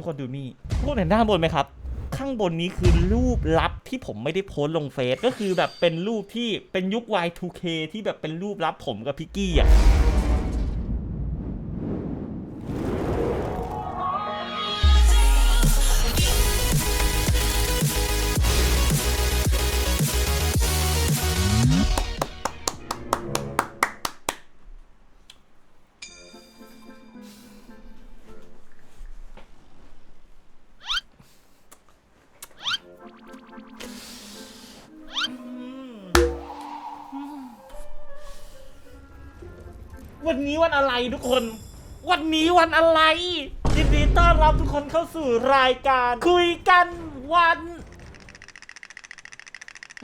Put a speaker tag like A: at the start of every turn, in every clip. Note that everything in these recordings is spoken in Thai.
A: ทุกคนดูนี่ทุกคนเห็นด้านบนไหมครับ ข้างบนนี้คือรูปลับที่ผมไม่ได้โพสต์ลงเฟซก็คือแบบเป็นรูปที่เป็นยุค Y2K ที่แบบเป็นรูปลับผมกับพิกกี้อะ วันนี้วันอะไรทุกคน วันนี้วันอะไรยินดีต้อนรับทุกคนเข้าสู่รายการ คุยกันวัน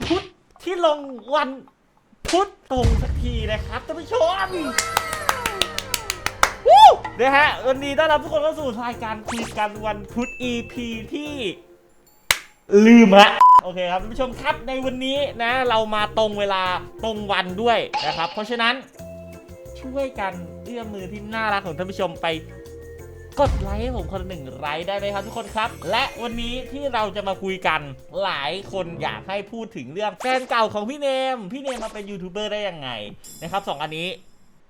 A: พุธที่ลงวันพุธตรงสักทีนะครับท่านผู้ชมวู้นะฮะวันนี้ต้อนรับทุกคนเข้าสู่รายการคุยกันวันพุธ EP ที่ ลืมละโอเคครับท่านผู้ชมครับในวันนี้นะเรามาตรงเวลาตรงวันด้วยนะครับ เพราะฉะนั้น ช่วยกันเอื้อมมือที่น่ารักของท่านผู้ชมไปกดไลค์ให้ผมคนหนึ่งไลค์ได้ไหมครับทุกคนครับ และวันนี้ที่เราจะมาคุยกันหลายคนอยากให้พูดถึงเรื่องแฟนเก่าของพี่เนม พี่เนมมาเป็นยูทูบเบอร์ได้ยังไงนะครับสองอันนี้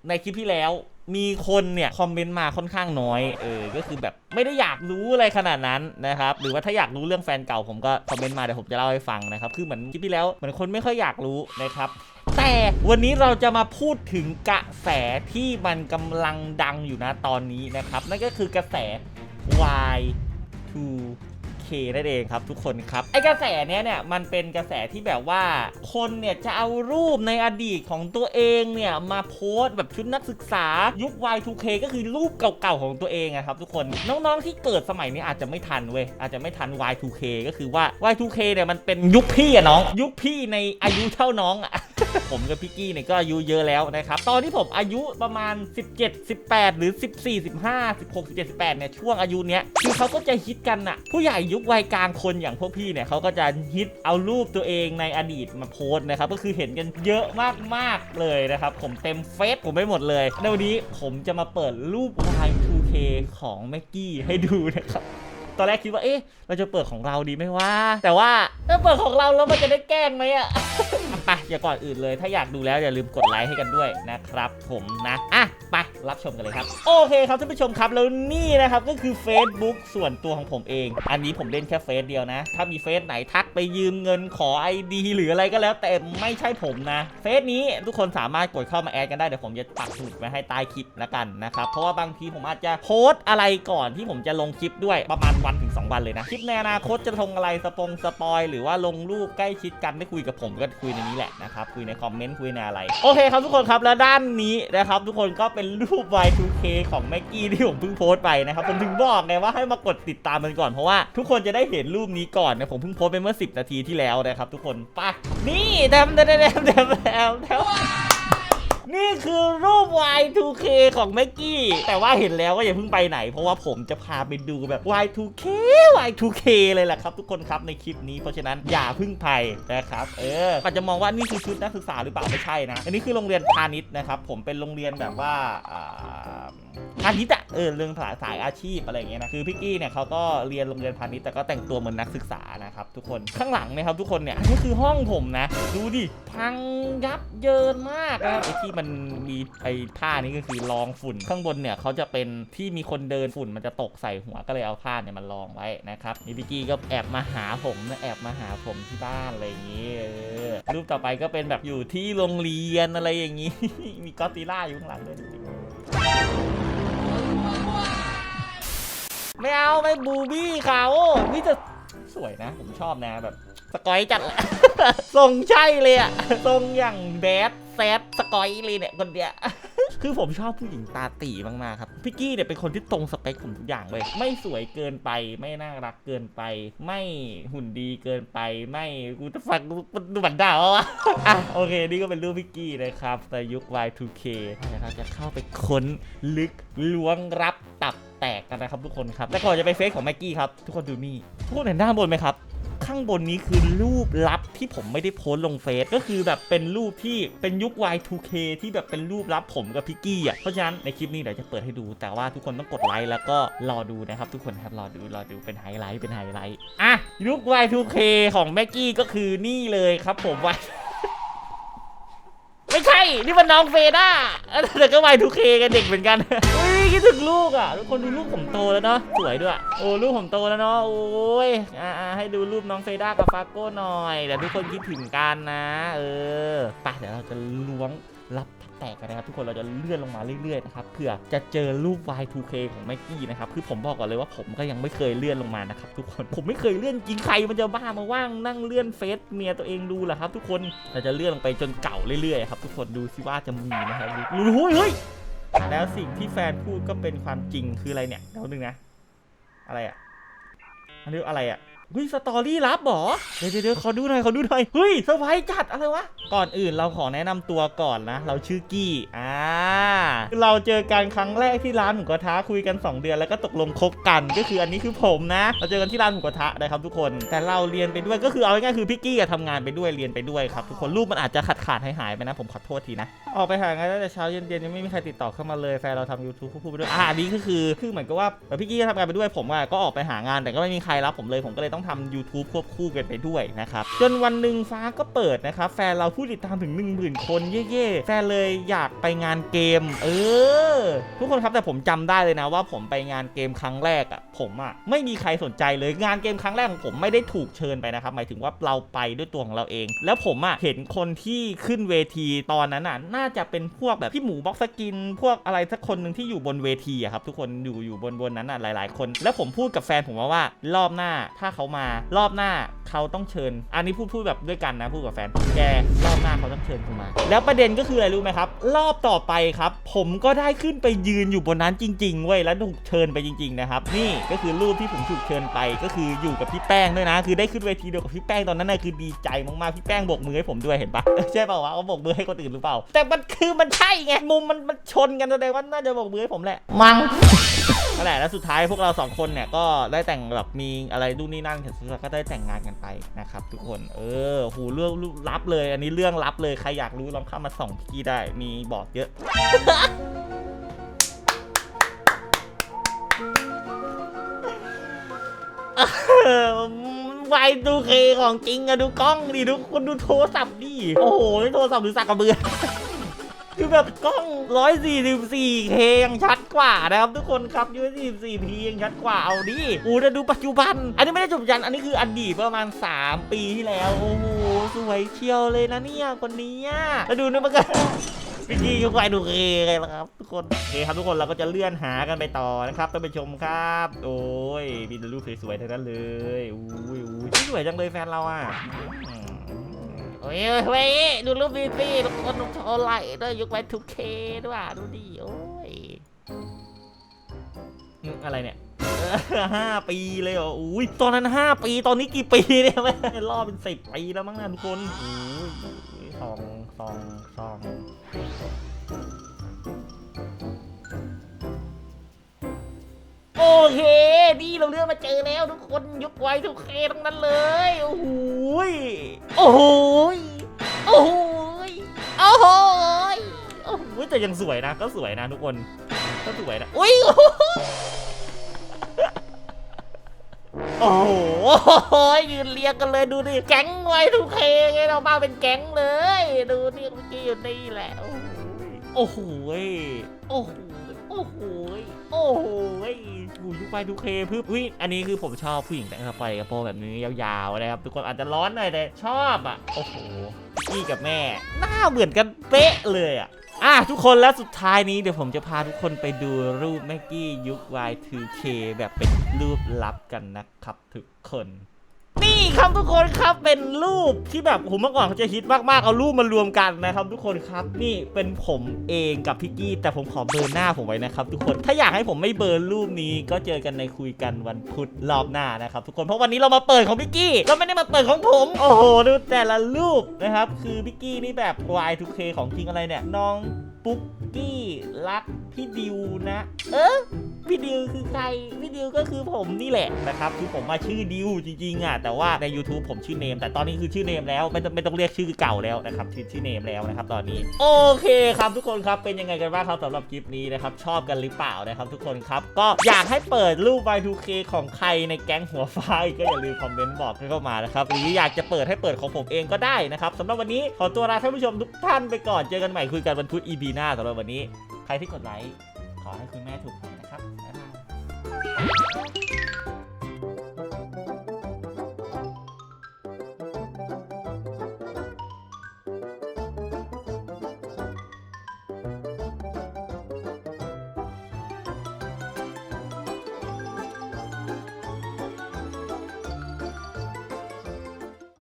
A: ในคลิปที่แล้วมีคนเนี่ยคอมเมนต์มาค่อนข้างน้อยเออก็คือแบบไม่ได้อยากรู้อะไรขนาดนั้นนะครับหรือว่าถ้าอยากรู้เรื่องแฟนเก่าผมก็คอมเมนต์มาเดี๋ยวผมจะเล่าให้ฟังนะครับคือเหมือนคลิปที่แล้วเหมือนคนไม่ค่อยอยากรู้นะครับ แต่วันนี้เราจะมาพูดถึงกระแสที่มันกำลังดังอยู่นะตอนนี้นะครับ นั่นก็คือกระแส Y2K นั่นเองครับทุกคนครับ ไอกระแสเนี้ยเนี่ยมันเป็นกระแสที่แบบว่า คนเนี่ยจะเอารูปในอดีตของตัวเองเนี่ยมาโพสต์แบบชุดนักศึกษายุค Y2K ก็คือรูปเก่าๆของตัวเองอะครับทุกคนน้องๆที่เกิดสมัยนี้อาจจะไม่ทันเว้ยอาจจะไม่ทัน Y2K ก็คือว่า Y2K เนี่ยมันเป็นยุคพี่อะน้อง ยุคพี่ในอายุเท่าน้องอะ ผมกับพี่กี้เนี่ยก็อายุเยอะแล้วนะครับ ตอนที่ผมอายุประมาณ 17 18 หรือ 14 15 16 17 18เนี่ยช่วงอายุเนี้ยคือเขาก็จะฮิตกันอะผู้ใหญ่ยุควัยกลางคนอย่างพวกพี่เนี่ยเขาก็จะฮิตเอารูปตัวเองในอดีตมาโพสต์นะครับ ก็คือเห็นกันเยอะมากๆเลยนะครับ ผมเต็มเฟซผมไปหมดเลยในวันนี้ผมจะมาเปิดรูป Y2K ของแม็กกี้ให้ดูนะครับตอนแรกคิดว่า เอ๊ะ เราจะเปิดของเราดีไหมวะ แต่ว่าถ้าเปิดของเราแล้วมันจะได้แกล้งไหมอะ ไปอย่าก่อนอื่นเลย ถ้าอยากดูแล้วอย่าลืมกดไลค์ให้กันด้วยนะครับผมนะอะไปรับชมกันเลยครับ โอเคครับท่านผู้ชมครับแล้วนี่นะครับก็คือ Facebook ส่วนตัวของผมเอง อันนี้ผมเล่นแค่เฟซเดียวนะ ถ้ามีเฟซไหนทักไปยืมเงินขอ ID หรืออะไรก็แล้ว แต่ไม่ใช่ผมนะเฟซนี้ทุกคนสามารถกดเข้ามาแอดกันได้เดี๋ยวผมจะปักหมุดไว้ให้ใต้คลิปแล้วกันนะครับเพราะว่าบางทีผมอาจจะโพสต์อะไรก่อนที่ผมจะลงคลิปด้วยประมาณวันถึง 2 วันเลยนะคลิปในอนาคตจะลงอะไรสปงสปอย หรือว่าลงรูปใกล้ชิดกันได้คุยกับผมก็คุยในนี้แหละนะครับ คุยในคอมเมนต์คุยในอะไร โอเคครับทุกคนครับแล้วด้านนี้นะครับ ทุกคนก็เป็นรูป Y2K ของแม็กกี้ที่ผมเพิ่งโพสต์ไปนะครับผมถึงบอกไงว่าให้มากดติดตามมันก่อนเพราะว่าทุกคนจะได้เห็นรูปนี้ก่อนนะผมเพิ่งโพสต์ไปเมื่อ 10 นาทีที่แล้วนะครับ ทุกคนไปะนี่เดมเดมแดมแดมแดมแดมแดม นี่คือรูป Y2K ของแม็กกี้ แต่ว่าเห็นแล้วก็อย่าเพิ่งไปไหน เพราะว่าผมจะพาไปดูแบบ Y2K Y2K เลยแหละครับ ทุกคนครับในคลิปนี้เพราะฉะนั้นอย่าเพิ่งไปนะครับ เอออาจจะมองว่านี่คือชุดนักศึกษาหรือเปล่าไม่ใช่นะ อันนี้คือโรงเรียนพาณิชย์นะครับ ผมเป็นโรงเรียนแบบว่าอ่าาณิชย์อะเออเรื่องสายสายอาชีพอะไรอย่างเงี้ยนะคือพี่กี้เนี่ยเขาก็เรียนโรงเรียนพาณิชย์แต่ก็แต่งตัวเหมือนนักศึกษานะครับทุกคนข้างหลังเนะครับทุกคนเนี่ยนนี้คือห้องผมนะ ดูดิพังยับเยินมากนะครับไอ้ที่มันมีไอ้ผ้านี้ก็คือรองฝุ่นข้างบนเนี่ยเขาจะเป็นที่มีคนเดินฝุ่นมันจะตกใส่หัวก็เลยเอาผ้าเนี่ยมันรองไว้นะครับนี่พี่กี้ก็แอบมาหาผมนะแอบมาหาผมที่บ้านอะไรอย่างงี้เออรูปต่อไปก็เป็นแบบอยู่ที่โรงเรียนอะไรอย่างงี้ มีก็อดซิลล่าอยู่ข้างหลังด้วย ไม่เอาไม่บูบี้เขานี่จะสวยนะ ผมชอบนะแบบสกอยจัดทรงใช่เลยอะทรงอย่างแบดแซดสกอยเลยเนี่ยคนเดียคือผมชอบผู้หญิงตาตีมากๆครับพี่กี้เนี่ยเป็นคนที่ตรงสเปคผมทุกอย่างเลย ไม่สวยเกินไป ไม่น่ารักเกินไป ไม่หุ่นดีเกินไป ไม่กูจะฟังดูดูบันดาวะอะโอเค นี่ก็เป็นรูปพี่กี้นะครับในยุค Y2K เดี๋ยวเราจะเข้าไปค้นลึกล้วงรับตับแต กันนะครับทุกคนครับแต่ก่อนจะไปเฟซของแม็กกี้ครับทุกคนดูนี่ทุกคนเห็นด้านบนไหมครับข้างบนนี้คือรูปลับที่ผมไม่ได้โพสต์ลงเฟซก็คือแบบเป็นรูปที่เป็นยุค Y2K ที่แบบเป็นรูปลับผมกับพี่กี้อะเพราะฉะนั้นในคลิปนี้เดี๋ยวจะเปิดให้ดู แต่ว่าทุกคนต้องกดไลค์แล้วก็รอดูนะครับ ทุกคนครับรอดูรอดูเป็นไฮไลท์เป็นไฮไลท์อะยุค Y2K ของแม็กกี้ก็คือนี่เลยครับผม Y ไม่ใช่ นี่มันน้องเฟด้าแต่ก็วัยทูเคกันเด็กเหมือนกันอุ้ยคิดถึงลูกอะ ทุกคนดูลูกผมโตแล้วเนาะ สวยด้วย โอ้ลูกผมโตแล้วเนาะ โอ้ย อ่าให้ดูรูปน้องเฟด้ากับฟาโก้หน่อยเดี๋ยวทุกคนคิดถึงกันนะ เออ ไปเดี๋ยวเราจะล้วง รับแตกกันนะครับทุกคนเราจะเลื่อนลงมาเรื่อยๆนะครับเพื่อจะเจอรูป Y2K ของแม็กกี้นะครับคือผมบอกก่อนเลยว่าผมก็ยังไม่เคยเลื่อนลงมานะครับทุกคนผมไม่เคยเลื่อนจริงใครมันจะบ้ามาว่างนั่งเลื่อนเฟซเมียตัวเองดูเหรอครับ ทุกคนเราจะเลื่อนลงไปจนเก่าเรื่อยๆครับทุกคนดูสิว่าจะมีนะครับดูดูเฮ้ยแล้วสิ่งที่แฟนพูดก็เป็นความจริงคืออะไรเนี่ยเดี๋ยวนึงนะ อะไรอะอันนี้อะไรอะ เฮ้ยสตอรี่ลับหรอเดี๋ยวเดี๋ยวเดี๋ยวขอดูหน่อยขอดูหน่อยเฮ้ยเซอร์ไพรส์จัดอะไรวะก่อนอื่นเราขอแนะนำตัวก่อนนะ เราชื่อกี้อ่าเราเจอกันครั้งแรกที่ร้านหมูกระทะคุยกัน 2 เดือนแล้วก็ตกลงคบกันก็คืออันนี้คือผมนะ เราเจอกันที่ร้านหมูกระทะนะครับทุกคน แต่เราเรียนไปด้วยก็คือเอาง่ายๆคือพี่กี้ทำงานไปด้วยเรียนไปด้วยครับทุกคนรูปมันอาจจะขาดขาดหายหายไปนะผมขอโทษทีนะออกไปหางานตั้งแต่เช้าเย็นๆยังไม่มีใครติดต่อเข้ามาเลยแฟนเราทำ YouTube ควบคู่ไปด้วยอ่าอันนี้ก็คือคือเหมือนกับว่าพี่กี้ทำงานไปด้วยผมก็ออกไปหางานแต่ก็ไม่มีใครรับผมเลยผมก็เลยต้อง้องทำ YouTube ควบคู่กันไปด้วยนะครับ จนวันหนึ่งฟ้าก็เปิดนะครับ แฟนเราผู้ติดตามถึง 1 0,000 คนเย่ๆ แฟนเลยอยากไปงานเกม เออ ทุกคนครับแต่ผมจำได้เลยนะว่าผมไปงานเกมครั้งแรกอะผมอะไม่มีใครสนใจเลยงานเกมครั้งแรกของผมไม่ได้ถูกเชิญไปนะครับ หมายถึงว่าเราไปด้วยตัวของเราเอง แล้วผมอะเห็นคนที่ขึ้นเวทีตอนนั้นอะน่าจะเป็นพวกแบบพี่หมูบ็อกสกิน พวกอะไรสักคนหนึ่งที่อยู่บนเวทีอะครับทุกคนอยู่อยู่บนบนนั้นอะหลาย ๆ คน แล้วผมพูดกับแฟนผมว่าว่ารอบหน้าถ้าเขามารอบหน้าเขาต้องเชิญ อันนี้พูดพูดแบบด้วยกันนะพูดกับแฟนแกรอบหน้าเขาต้องเชิญเขามา แล้วประเด็นก็คืออะไรรู้ไหมครับ รอบต่อไปครับ ผมก็ได้ขึ้นไปยืนอยู่บนนั้นจริงๆเว้ยแล้วถูกเชิญไปจริงๆนะครับนี่ก็คือรูปที่ผมถูกเชิญไปก็คืออยู่กับพี่แป้งด้วยนะ คือได้ขึ้นเวทีเดียวกับพี่แป้งตอนนั้นนะคือดีใจมากๆพี่แป้งโบกมือให้ผมด้วยเห็นปะใช่เปล่าวะเขาโบกมือให้คนอื่นหรือเปล่า แต่มันคือมันใช่ไงมุมมันมันชนกันแสดงว่าน่าจะโบกมือให้ผมแหละมัง นั่นแหละแล้วสุดท้ายพวกเราสองคนเนี่ยก็ได้แต่งแบบมีอะไรดูนนี่นั่นเสร็จแล้วก็ได้แต่งงานกันไปนะครับ ทุกคนเออหูเรื่องลับเลย อันนี้เรื่องลับเลยใครอยากรู้ลองเข้ามาส่องพี่ได้มีบอกเยอะไวดูเคของจริงอะดูกล้องดิดูคนดูโทรศัพท์ดิโอ้โหโทรศัพท์หรือสักกระเบือ คือแบบกล้อง 144K ยังชัดกว่านะครับทุกคนครับ 144P ยังชัดกว่าเอาดิอูจะดูปัจจุบัน อันนี้ไม่ได้จบยัน อันนี้คืออดีตประมาณ 3 ปีที่แล้ว โอ้โห สวยเชียวเลยนะเนี่ยคนนี้อะแล้วดูนี่มันก็พี่จีก็ควายดูเคไงล่ะครับทุกคนโอเคครับทุกคนเราก็จะเลื่อนหากันไปต่อนะครับท่านผู้ชมครับ โอ้ยมีแต่รูปสวยๆทั้งนั้นเลยอุ้ยอุ้ยสวยจังเลยแฟนเราอะ อืมโอ้ยเว้ยดูรูปดีสิทุกคนต้องโชว์ไหลด้วยยกไปทุกเคด้วยว่ะดูดิโอ้ยอืมอะไรเนี่ยห้าปีเลยเหรออุ้ยตอนนั้นห้าปีตอนนี้กี่ปีเนี่ยแม่งรอบเป็นสิบปีแล้วมั้งนะทุกคนอุ้ยสองสองสองโอเคนี่เราเลือกมาเจอแล้วทุกคนยุคไวทุกเคทั้งนั้นเลย โอ้โหยโอ้โห ยแต่ยังสวยนะ ก็สวยนะทุกคน ก็สวยนะ อุ้ย โอ้โหโอ้โหยืนเรียงกันเลยดูดิ แก๊งไวทุกเคไงเรามาเป็นแก๊งเลย ดูนี่เมื่อกี้อยู่นี่แหละ โอ้โหยโอ้โหยโอ้โหยโอ้โหยหูยุคไปทุกเคพึบอุ้ย อันนี้คือผมชอบผู้หญิงแต่งสไปกระโปรงแบบนี้ยาวๆนะครับ ทุกคนอาจจะร้อนหน่อยแต่ชอบอะ โอ้โหพี่กับแม่ หน้าเหมือนกันเป๊ะเลยอะ อะทุกคนแล้วสุดท้ายนี้เดี๋ยวผมจะพาทุกคนไปดูรูปแม็กกี้ยุค Y2K แบบเป็นรูปลับกันนะครับทุกคน นี่ครับทุกคนครับเป็นรูปที่แบบผมเมื่อก่อนเขาจะฮิตมากๆเอารูปมารวมกันนะครับ ทุกคนครับนี่เป็นผมเองกับพี่กี้แต่ผมขอเบอร์หน้าผมไว้นะครับ ทุกคนถ้าอยากให้ผมไม่เบอร์รูปนี้ก็เจอกันในคุยกันวันพุธรอบหน้านะครับ ทุกคนเพราะวันนี้เรามาเปิดของพี่กี้เราไม่ได้มาเปิดของผม โอ้โหดูแต่ละรูปนะครับคือพี่กี้นี่แบบ Y2K ของจริงอะไรเนี่ยน้องปุ๊กกี้รักพี่ดิวนะ เออ พี่ดิวคือใคร พี่ดิวก็คือผมนี่แหละนะครับคือผมมาชื่อดิวจริงๆอะแต่ว่าใน YouTube ผมชื่อเนม แต่ตอนนี้คือชื่อเนมแล้วไม่ต้องไม่ต้องเรียกชื่อเก่าแล้วนะครับชื่อชื่อเนมแล้วนะครับตอนนี้ โอเคครับทุกคนครับเป็นยังไงกันบ้างครับสำหรับคลิปนี้นะครับชอบกันหรือเปล่านะครับทุกคนครับก็อยากให้เปิดรูป Y2K ของใครในแก๊งหัวไฟก็อย่าลืมคอมเมนต์บอกกันเข้ามานะครับหรืออยากจะเปิดให้เปิดของผมเองก็ได้นะครับสำหรับวันนี้ขอตัวลาท่านผู้ชมทุกท่านไปก่อนเจอกันใหม่คุยกันวันพุธ EP หน้าสำหรับวันนี้ ใครที่กดไลค์ขอให้คุณแม่ถูกหวย ครับบ๊ายบาย